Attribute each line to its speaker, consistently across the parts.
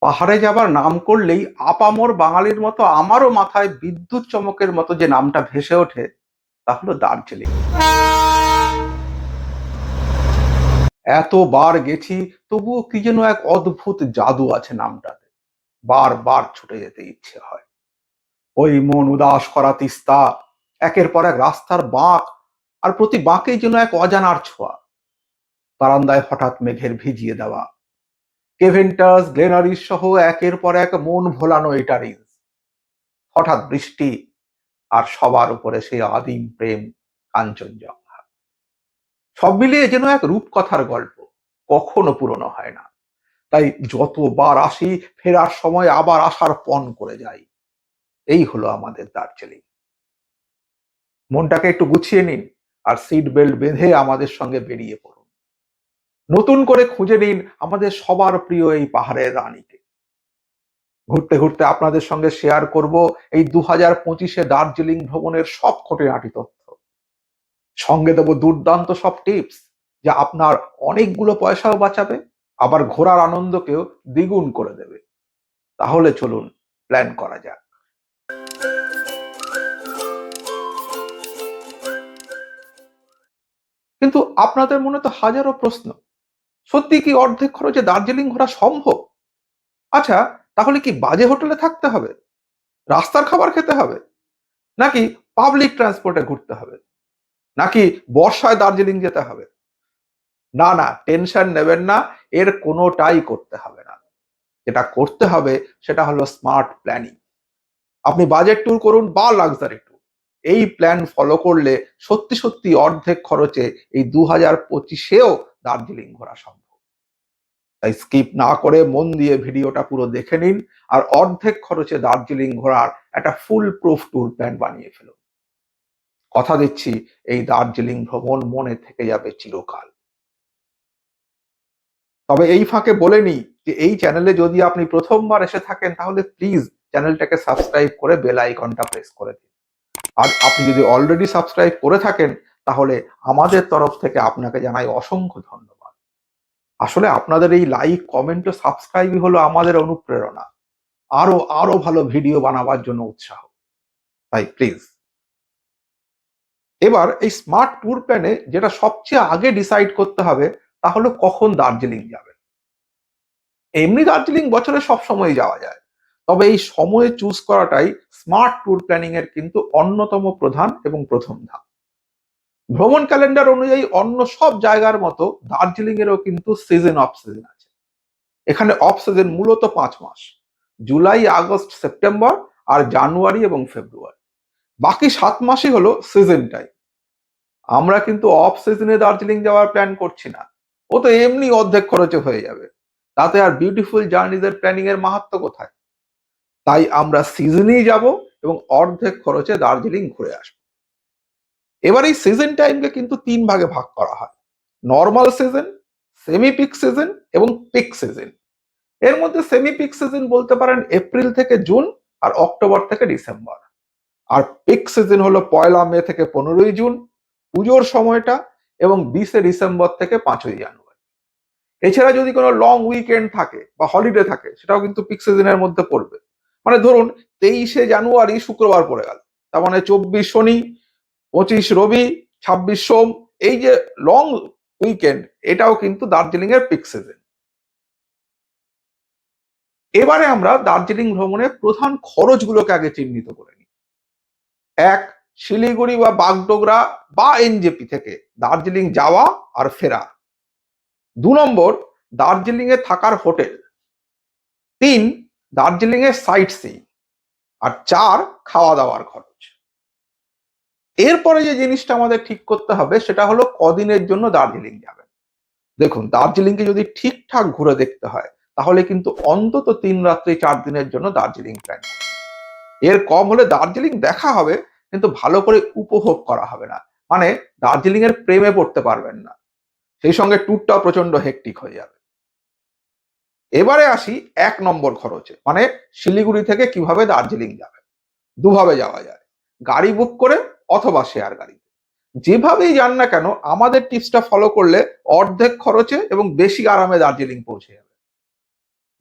Speaker 1: পাহাড়ে যাবার নাম করলেই আপামর বাঙালির মতো আমারও মাথায় বিদ্যুৎ চমকের মতো যে নামটা ভেসে ওঠে, তা হলো দার্জিলিং। এতবার গেছি, তবুও কি যেন এক অদ্ভুত জাদু আছে নামটাতে। বারবার ছুটে যেতে ইচ্ছে হয়। ওই মন উদাস করা তিস্তা, একের পর এক রাস্তার বাঁক, আর প্রতি বাঁকেই যেন এক অজানার ছোঁয়া। বারান্দায় হঠাৎ মেঘের ভিজিয়ে দেওয়া কেভেন্টাস গ্লেনারিস সহ একের পর এক মন ভোলানো এটারিজ হঠাৎ বৃষ্টি আর সবার উপরে সেই আদিম প্রেম কাঞ্চনজঙ্ঘা সব মিলিয়ে যেন এক রূপকথার গল্প, কখনো পুরনো হয় না। তাই যতবার আসি, ফেরার সময় আবার আসার পণ করে যাই। এই হলো আমাদের দার্জিলিং। মনটাকে একটু গুছিয়ে নিন আর সিট বেল্ট বেঁধে আমাদের সঙ্গে বেরিয়ে পড়ুন। নতুন করে খুঁজে নিন আমাদের সবার প্রিয় এই পাহাড়ের রানীকে। ঘুরতে ঘুরতে আপনাদের সঙ্গে শেয়ার করব এই দু হাজার পঁচিশে দার্জিলিং ভ্রমণের সব খুঁটিনাটি তথ্য। সঙ্গে দেবো দুর্দান্ত সব টিপস যা আপনার অনেকগুলো পয়সাও বাঁচাবে, আবার ঘোরার আনন্দকেও দ্বিগুণ করে দেবে। তাহলে চলুন প্ল্যান করা যাক। কিন্তু আপনাদের মনে তো হাজারো প্রশ্ন। সত্যি কি অর্ধেক খরচে দার্জিলিং ঘোরা সম্ভব? আচ্ছা তাহলে কি বাজে হোটেলে থাকতে হবে? রাস্তার খাবার খেতে হবে? নাকি পাবলিক ট্রান্সপোর্টে ঘুরতে হবে? নাকি বর্ষায় দার্জিলিং যেতে হবে? না না টেনশন নেবেন না, এর কোনোটাই করতে হবে না। যেটা করতে হবে, সেটা হলো স্মার্ট প্ল্যানিং আপনি বাজেট ট্যুর করুন বা লাক্সারি ট্যুর এই প্ল্যান ফলো করলে সত্যি সত্যি অর্ধেক খরচে এই দু হাজার পঁচিশেও দার্জিলিং ঘোরা সম্ভব। তাই স্কিপ না করে মন দিয়ে ভিডিওটা পুরো দেখে নিন আর অর্ধেক খরচে দার্জিলিং ঘোরার একটা ফুল প্রুফ ট্যুর প্ল্যান বানিয়ে ফেলুন। কথা দিচ্ছি, এই দার্জিলিং ভ্রমণ মনে থেকে যাবে চিরকাল। তবে এই ফাঁকে বলে নিই যে এই চ্যানেলে যদি আপনি প্রথমবার এসে থাকেন তাহলে প্লিজ চ্যানেলটাকে সাবস্ক্রাইব করে বেল আইকনটা প্রেস করে দিন। আর আপনি যদি অলরেডি সাবস্ক্রাইব করে থাকেন, তাহলে আমাদের তরফ থেকে আপনাকে জানাই অসংখ্য ধন্যবাদ। আসলে আপনাদের এই লাইক কমেন্ট ও সাবস্ক্রাইবই হলো আমাদের অনুপ্রেরণা। আরও আরও ভালো ভিডিও বানাবার জন্য উৎসাহ। তাই প্লিজ এবার এই স্মার্ট ট্যুর প্ল্যানে যেটা সবচেয়ে আগে ডিসাইড করতে হবে, তা হলো কখন দার্জিলিং যাবেন। এমনি দার্জিলিং বছরে সব সময় যাওয়া যায়। তবে এই সময়ে চুজ করাটাই স্মার্ট ট্যুর প্ল্যানিং এর কিন্তু অন্যতম প্রধান এবং প্রথম ধাপ। ভ্রমণ ক্যালেন্ডার অনুযায়ী অন্য সব জায়গার মতো দার্জিলিং এরও কিন্তু সিজন অফ সিজন আছে। এখানে অফ সিজন মূলত পাঁচ মাস, জুলাই, আগস্ট, সেপ্টেম্বর আর জানুয়ারি এবং ফেব্রুয়ারি। বাকি সাত মাসই হলো সিজন টাইম আমরা কিন্তু অফ সিজনে দার্জিলিং যাওয়ার প্ল্যান করছি না। ও তো এমনি অর্ধেক খরচে হয়ে যাবে। তাতে আর বিউটিফুল জার্নিজের প্ল্যানিং এর মাহাত্ম কোথায়? তাই আমরা সিজনেই যাব এবং অর্ধেক খরচে দার্জিলিং ঘুরে আসব। এবার এই সিজন টাইমকে কিন্তু তিন ভাগে ভাগ করা হয়। Normal season semi peak season এবং পিক সিজন এর মধ্যে সেমি পিক সিজন বলতে পারেন এপ্রিল থেকে জুন আর অক্টোবর থেকে ডিসেম্বর আর পিক সিজন হলো পয়লা মে থেকে পনেরোই জুন পুজোর সময়টা এবং বিশে ডিসেম্বর থেকে পাঁচই জানুয়ারি এছাড়া যদি কোনো লং উইকেন্ড থাকে বা হলিডে থাকে, সেটাও কিন্তু পিক সিজনের মধ্যে পড়বে। মানে ধরুন তেইশে জানুয়ারি শুক্রবার পড়ে গেল। তার মানে চব্বিশ শনি, পঁচিশ রবি, ছাব্বিশ সোম, এই যে লং উইকেন্ড এটাও কিন্তু দার্জিলিং এর পিক সিজন এবারে আমরা দার্জিলিং ভ্রমণের প্রধান খরচগুলোকে আগে চিহ্নিত করে নিই। এক, শিলিগুড়ি বা বাগডোগরা বা এনজেপি থেকে দার্জিলিং যাওয়া আর ফেরা। দু নম্বর, দার্জিলিং এ থাকার হোটেল। তিন দার্জিলিং এর সাইট সিইং আর চার খাওয়া দাওয়ার খরচ। এরপরে যে জিনিসটা আমাদের ঠিক করতে হবে, সেটা হলো কদিনের জন্য দার্জিলিং যাবেন। দেখুন, দার্জিলিংকে যদি ঠিকঠাক ঘুরে দেখতে হয়, তাহলে কিন্তু অন্তত তিন রাত্রি, চার দিনের জন্য দার্জিলিং প্ল্যান এর কম হলে দার্জিলিং দেখা হবে, কিন্তু ভালো করে উপভোগ করা হবে না। মানে দার্জিলিং এর প্রেমে পড়তে পারবেন না। সেই সঙ্গে ট্যুরটাও প্রচণ্ড হেকটিক হয়ে যাবে। এবারে আসি এক নম্বর খরচে মানে শিলিগুড়ি থেকে কীভাবে দার্জিলিং যাবে? দুভাবে যাওয়া যায়, গাড়ি বুক করে অথবা শেয়ার গাড়িতে। যেভাবেই যান না কেন, আমাদের টিপসটা ফলো করলে অর্ধেক খরচে এবং বেশি আরামে দার্জিলিং পৌঁছে যাবে।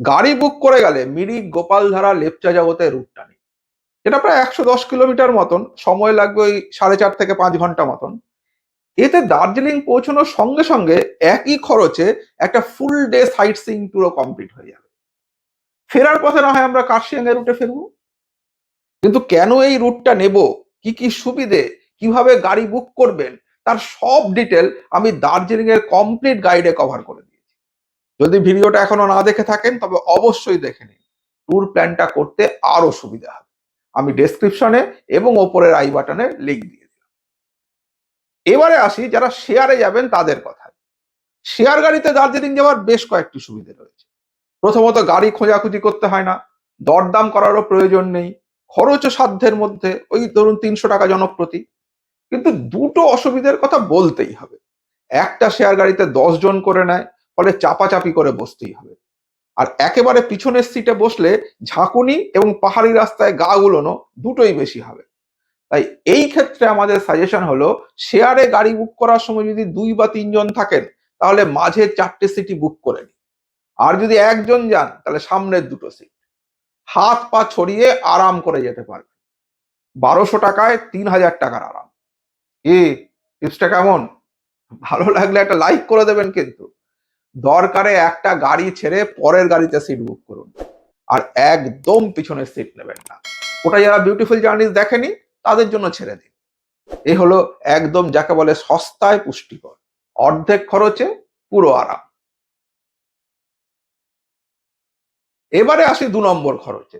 Speaker 1: গাড়ি বুক করে গেলে মিরিক, গোপালধারা, লেপচা জগতের রুটটা নিই এটা প্রায় একশো দশ কিলোমিটার মতন, সময় লাগবে ওই সাড়ে চার থেকে পাঁচ ঘণ্টা মতন। এতে দার্জিলিং পৌঁছানোর সঙ্গে সঙ্গে একই খরচে একটা ফুল ডে সাইট সিং ট্যুরও কমপ্লিট হয়ে যাবে। ফেরার পথে না হয় আমরা কার্শিয়াং এর রুটে ফিরবো। কিন্তু কেন এই রুটটা নেব? কি কি সুবিধে? কীভাবে গাড়ি বুক করবেন? তার সব ডিটেল আমি দার্জিলিং এর কমপ্লিট গাইডে কভার করে দিয়েছি। যদি ভিডিওটা এখনও না দেখে থাকেন, তবে অবশ্যই দেখে নিন। ট্যুর প্ল্যানটা করতে আরও সুবিধা হবে। আমি ডেসক্রিপশনে এবং ওপরের আই বাটনে লিঙ্ক দিয়ে দিলাম এবারে আসি যারা শেয়ারে যাবেন তাদের কথায়। শেয়ার গাড়িতে দার্জিলিং যাওয়ার বেশ কয়েকটি সুবিধে রয়েছে। প্রথমত গাড়ি খোঁজাখুঁজি করতে হয় না, দরদাম করারও প্রয়োজন নেই খরচও সাধ্যের মধ্যে ওই ধরুন তিনশো টাকা জনপ্রতি। কিন্তু দুটো অসুবিধার কথা বলতেই হবে। একটা শেয়ার গাড়িতে দশ জন করে নেয়, ফলে চাপাচাপি করে বসতেই হবে। আর একেবারে পিছনের সিটে বসলে ঝাঁকুনি এবং পাহাড়ি রাস্তায় গা গুলোনো দুটোই বেশি হবে। তাই এই ক্ষেত্রে আমাদের সাজেশন হলো শেয়ারে গাড়ি বুক করার সময় যদি দুই বা তিনজন থাকেন, তাহলে মাঝে চারটে সিটই বুক করে নিন। আর যদি একজন যান, তাহলে সামনের দুটো সিট হাত পা ছড়িয়ে আরাম করে যেতে পারবেন। বারোশো টাকায় তিন হাজার টাকার আরাম। এ টিপসটা কেমন? ভালো লাগলে একটা লাইক করে দেবেন কিন্তু। দরকারে একটা গাড়ি ছেড়ে পরের গাড়িতে সিট বুক করুন। আর একদম পিছনের সিট নেবেন না। ওটা যারা বিউটিফুল জার্নিস দেখেনি তাদের জন্য ছেড়ে দিন এ হলো একদম যাকে বলে সস্তায় পুষ্টিকর। অর্ধেক খরচে পুরো আরাম। এবারে আসি দু নম্বর খরচে,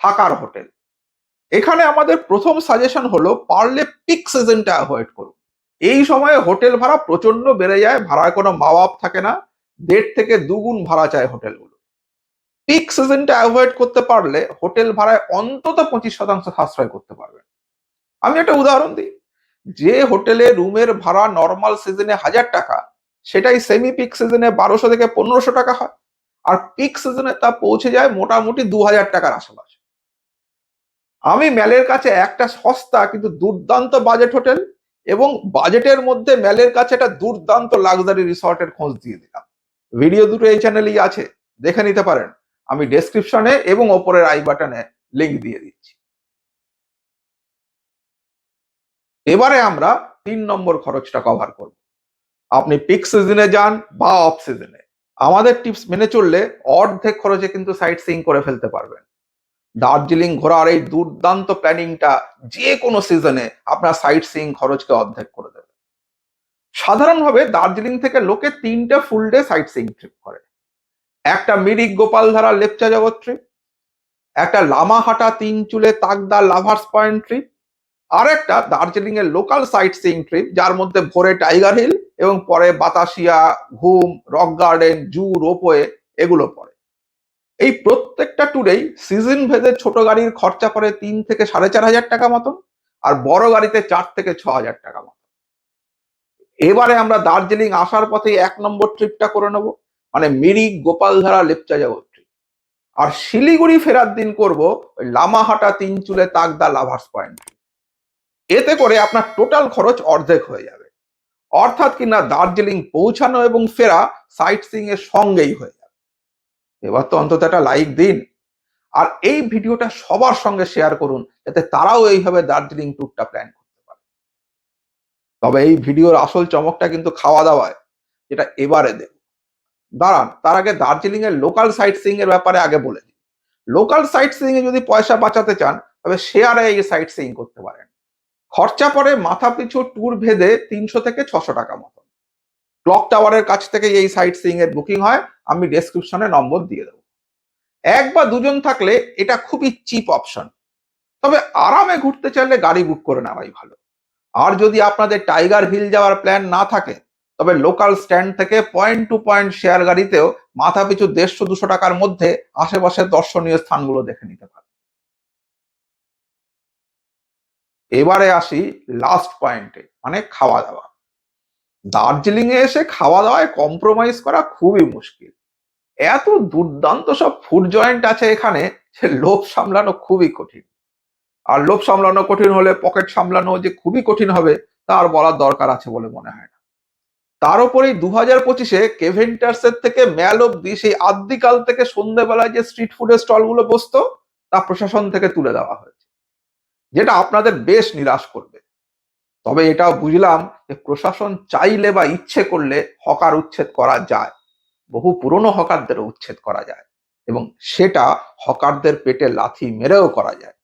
Speaker 1: থাকার হোটেল। এখানে আমাদের প্রথম সাজেশন হলো পারলে পিক সিজনটা অ্যাভয়েড করুন। এই সময়ে হোটেল ভাড়া প্রচণ্ড বেড়ে যায়, ভাড়ায় কোনো মা বাপ থাকে না। দেড় থেকে দুগুণ ভাড়া চায় হোটেলগুলো। পিক সিজনটা অ্যাভয়েড করতে পারলে হোটেল ভাড়ায় অন্তত পঁচিশ শতাংশ সাশ্রয় করতে পারবেন। আমি একটা উদাহরণ দিই। যে হোটেলে রুমের ভাড়া নর্মাল সিজনে হাজার টাকা, সেটাই সেমি পিক সিজনে বারোশো থেকে পনেরোশো টাকা হয়। আর পিক সিজনে তা পৌঁছে যায় মোটামুটি দু হাজার টাকার আশেপাশে। আমি ম্যালের কাছে একটা সস্তা কিন্তু দুর্দান্ত বাজেট হোটেল এবং বাজেটের মধ্যে ম্যালের কাছে একটা দুর্দান্ত লাক্সারি রিসর্টের খোঁজ দিয়ে দিলাম। ভিডিও দুটো এই চ্যানেলেই আছে, দেখে নিতে পারেন। আমি ডেসক্রিপশনে এবং ওপরের আই বাটনে লিংক দিয়ে দিচ্ছি। এবারে আমরা তিন নম্বর খরচটা কভার করব। আপনি পিক সিজনে যান বা অফ সিজনে আমাদের টিপস মেনে চললে অর্ধেক খরচে কিন্তু সাইট সিইং করে ফেলতে পারবেন। দার্জিলিং ঘোরার এই দুর্দান্ত প্ল্যানিংটা যে কোনো সিজনে আপনার সাইট সিইং খরচকে অর্ধেক করে দেবে। সাধারণভাবে দার্জিলিং থেকে লোকে তিনটে full day site seeing trip করে। একটা মিরিক গোপালধারা লেপচা জগৎ ট্রিপ একটা Lamahatta Tinchuley Takdah lovers point trip আর একটা দার্জিলিং এর লোকাল সাইট সিইং ট্রিপ যার মধ্যে ভোরে টাইগার হিল এবং পরে বাতাসিয়া, ঘুম রক গার্ডেন জু রোপওয়ে এগুলো পড়ে। এই প্রত্যেকটা ট্যুরেই সিজন ভেদে ছোট গাড়ির খরচা পড়ে তিন থেকে সাড়ে চার হাজার টাকা মতন আর বড় গাড়িতে চার থেকে ছ হাজার টাকা মতন। এবারে আমরা দার্জিলিং আসার পথে এক নম্বর ট্রিপটা করে নেব মানে মিরিক গোপালধারা লেপচা জগৎ ট্রিপ আর শিলিগুড়ি ফেরার দিন করব Lamahatta Tinchuley Takdah lovers point এতে করে আপনার টোটাল খরচ অর্ধেক হয়ে যাবে। অর্থাৎ কিনা দার্জিলিং পৌঁছানো এবং ফেরা সাইট সিং এর সঙ্গেই হয়ে যাবে। এবার তো অন্তত একটা লাইক দিন। আর এই ভিডিওটা সবার সঙ্গে শেয়ার করুন, যাতে তারাও এইভাবে দার্জিলিং ট্যুরটা প্ল্যান করতে পারে। তবে এই ভিডিওর আসল চমকটা কিন্তু খাওয়া দাওয়ায়, যেটা এবারে দেব। দাঁড়ান, তার আগে দার্জিলিং এর লোকাল সাইট সিং এর ব্যাপারে আগে বলে দিই। লোকাল সাইট সিং এ যদি পয়সা বাঁচাতে চান, তবে শেয়ারে এই সাইট সিং করতে পারেন। খরচা পড়ে মাথা পিছু ট্যুর ভেদে তিনশো থেকে ছশো টাকা মতো। ক্লক টাওয়ারের কাছ থেকে এই সাইট সিং এর বুকিং হয়, আমি ডেসক্রিপশনে নম্বর দিয়ে দেবো। এক বা দুজন থাকলে এটা খুবই চিপ অপশন তবে আরামে ঘুরতে চাইলে গাড়ি বুক করে নেওয়াই ভালো। আর যদি আপনাদের টাইগার হিল যাওয়ার প্ল্যান না থাকে, তবে লোকাল স্ট্যান্ড থেকে পয়েন্ট টু পয়েন্ট শেয়ার গাড়িতেও মাথা পিছু দেড়শো দুশো টাকার মধ্যে আশেপাশের দর্শনীয় স্থানগুলো দেখে নিতে পারেন। এবারে আসি লাস্ট পয়েন্টে মানে খাওয়া দাওয়া। দার্জিলিং এ এসে খাওয়া দাওয়ায় কম্প্রোমাইজ করা খুবই মুশকিল। এত দুর্দান্ত সব ফুড জয়েন্ট আছে এখানে যে লোভ সামলানো খুবই কঠিন। আর লোভ সামলানো কঠিন হলে পকেট সামলানো যে খুবই কঠিন হবে, তার বলার দরকার আছে বলে মনে হয় না। তার উপরেই দু হাজার পঁচিশে কেভেন্টার্সের থেকে ম্যাল অব্দি সেই আদ্যিকাল থেকে সন্ধ্যেবেলায় যে স্ট্রিট ফুডের স্টলগুলো বসতো, তা প্রশাসন থেকে তুলে দেওয়া হয়েছে। যেটা আপনাদের বেশ নিরাশ করবে। তবে এটাও বুঝলাম যে প্রশাসন চাইলে বা ইচ্ছে করলে হকার উচ্ছেদ করা যায়। বহু পুরনো হকারদেরও উচ্ছেদ করা যায় এবং সেটা হকারদের পেটে লাথি মেরেও করা যায়।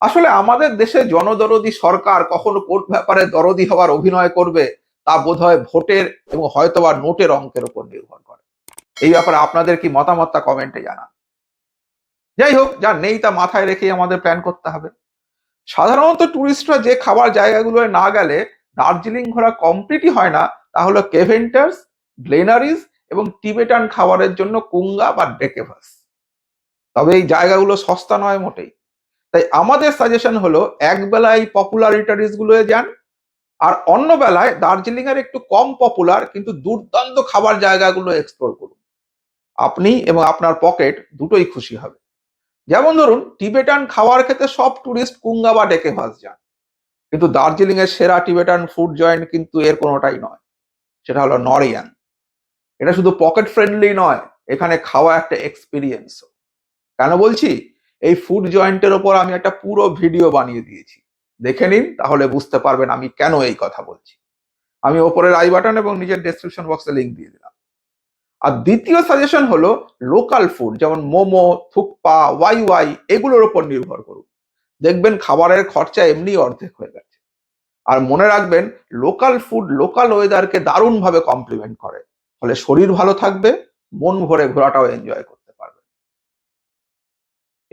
Speaker 1: আসলে আমাদের দেশে জনদরদি সরকার কখনো কোর্ট ব্যাপারে দরদি হওয়ার অভিনয় করবে তা বোধহয় ভোটের এবং হয়তোবা নোটের অঙ্কের উপর নির্ভর করে। এই ব্যাপারে আপনাদের কি মতামতটা কমেন্টে জানান। যাই হোক, যা নেই তা মাথায় রেখেই আমাদের প্ল্যান করতে হবে। সাধারণত টুরিস্টরা যে খাবার জায়গাগুলোয় না গেলে দার্জিলিং ঘোরা কমপ্লিটই হয় না, তা হলো কেভেন্টার্স গ্লেনারিজ এবং টিবেটান খাবারের জন্য কুঙ্গা বা ডেকেভাস তবে এই জায়গাগুলো সস্তা নয় মোটেই। তাই আমাদের সাজেশন হলো এক বেলায় পপুলার ইটারিজ গুলোয় যান, আর অন্য বেলায় দার্জিলিং এর একটু কম পপুলার কিন্তু দুর্দান্ত খাবার জায়গাগুলো এক্সপ্লোর করুন। আপনি এবং আপনার পকেট দুটোই খুশি হবে। যেমন ধরুন, টিবেটান খাওয়ার খেতে সব টুরিস্ট কুঙ্গা বা ডেকে ভাস যান। কিন্তু দার্জিলিং এর সেরা টিবেটান ফুড জয়েন্ট কিন্তু এর কোনোটাই নয়। সেটা হলো নরিয়ান এটা শুধু পকেট ফ্রেন্ডলি নয়, এখানে খাওয়া একটা এক্সপিরিয়েন্স কেন বলছি? এই ফুড জয়েন্টের ওপর আমি একটা পুরো ভিডিও বানিয়ে দিয়েছি। দেখে নিন, তাহলে বুঝতে পারবেন আমি কেন এই কথা বলছি। আমি ওপরের আই বাটন এবং নিজের ডেসক্রিপশন বক্সে লিঙ্ক দিয়ে দিলাম। আর দ্বিতীয় সাজেশন হলো লোকাল ফুড যেমন মোমো, থুকপা, ওয়াই ওয়াই, এগুলোর ওপর নির্ভর করুন। দেখবেন খাবারের খরচা এমনি অর্ধেক হয়ে গেছে। আর মনে রাখবেন লোকাল ফুড লোকাল ওয়েদারকে দারুণভাবে কমপ্লিমেন্ট করে। ফলে শরীর ভালো থাকবে, মন ভরে ঘোরাটাও এনজয় করতে পারবে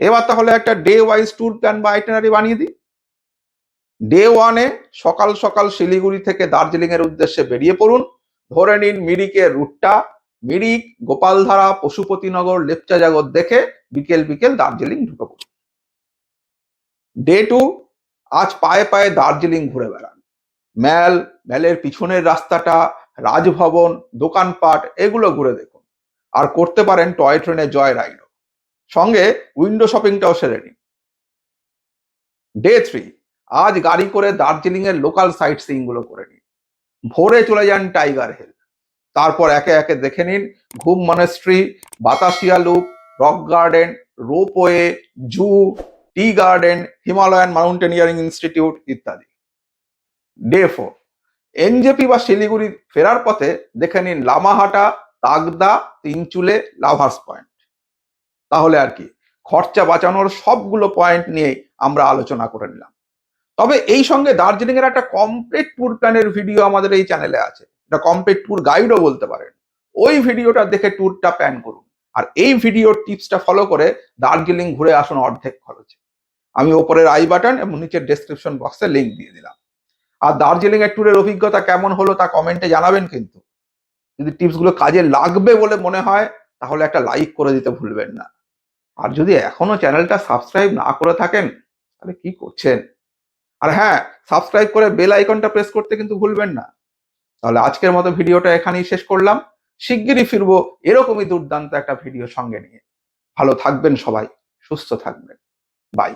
Speaker 1: এবার তাহলে একটা ডে ওয়াইজ ট্যুর প্ল্যান বা আইটেনারি বানিয়ে দিই। ডে ওয়ানে সকাল সকাল শিলিগুড়ি থেকে দার্জিলিং এর উদ্দেশ্যে বেরিয়ে পড়ুন। ধরে নিন মিরিকের রুটটা মিরিক, গোপালধারা, পশুপতিনগর লেপচা জাগর দেখে বিকেল বিকেল দার্জিলিং ঢুকে পড়ুন ডে টু আজ পায়ে পায়ে দার্জিলিং ঘুরে বেড়ান। ম্যাল, ম্যালের পিছনের রাস্তাটা, রাজভবন, দোকানপাট, এগুলো ঘুরে দেখুন। আর করতে পারেন টয় ট্রেনে জয় রাইডও। সঙ্গে উইন্ডো শপিংটাও সেরে নিন। ডে থ্রি আজ গাড়ি করে দার্জিলিং এর লোকাল সাইট সিইংগুলো করে নিন। ভোরে চলে যান টাইগার হিল। তারপর একে একে দেখে নিন। Ghum monastery Batasia loop, rock garden, ropeway, zoo, tea garden, Himalayan mountaineering institute ইত্যাদি। Day four. এনজেপি বা শিলিগুড়ি ফেরার পথে দেখে নিন লামাহাটা, তাগদা, তিনচুলে, লাভার্স পয়েন্ট। তাহলে আর কি, খরচা বাঁচানোর সবগুলো পয়েন্ট নিয়ে আমরা আলোচনা করে নিলাম। তবে এই সঙ্গে দার্জিলিং এর একটা কমপ্লিট ট্যুর প্ল্যানের ভিডিও আমাদের এই চ্যানেলে আছে। এটা কমপ্লিট ট্যুর গাইডও বলতে পারেন। ওই ভিডিওটা দেখে ট্যুরটা প্ল্যান করুন। আর এই ভিডিওর টিপসটা ফলো করে দার্জিলিং ঘুরে আসুন অর্ধেক খরচে। আমি ওপরের আই বাটন এবং নিচের ডেসক্রিপশন বক্সে লিঙ্ক দিয়ে দিলাম। আর দার্জিলিং এর ট্যুরের অভিজ্ঞতা কেমন হলো তা কমেন্টে জানাবেন কিন্তু। যদি টিপসগুলো কাজে লাগবে বলে মনে হয়, তাহলে একটা লাইক করে দিতে ভুলবেন না। আর যদি এখনও চ্যানেলটা সাবস্ক্রাইব না করে থাকেন, তাহলে কি করছেন? আর হ্যাঁ সাবস্ক্রাইব করে বেল আইকনটা প্রেস করতে কিন্তু ভুলবেন না। তাহলে আজকের মতো ভিডিওটা এখানেই শেষ করলাম। শিগগিরই ফিরবো এরকমই দুর্দান্ত একটা ভিডিও সঙ্গে নিয়ে। ভালো থাকবেন সবাই, সুস্থ থাকবেন। বাই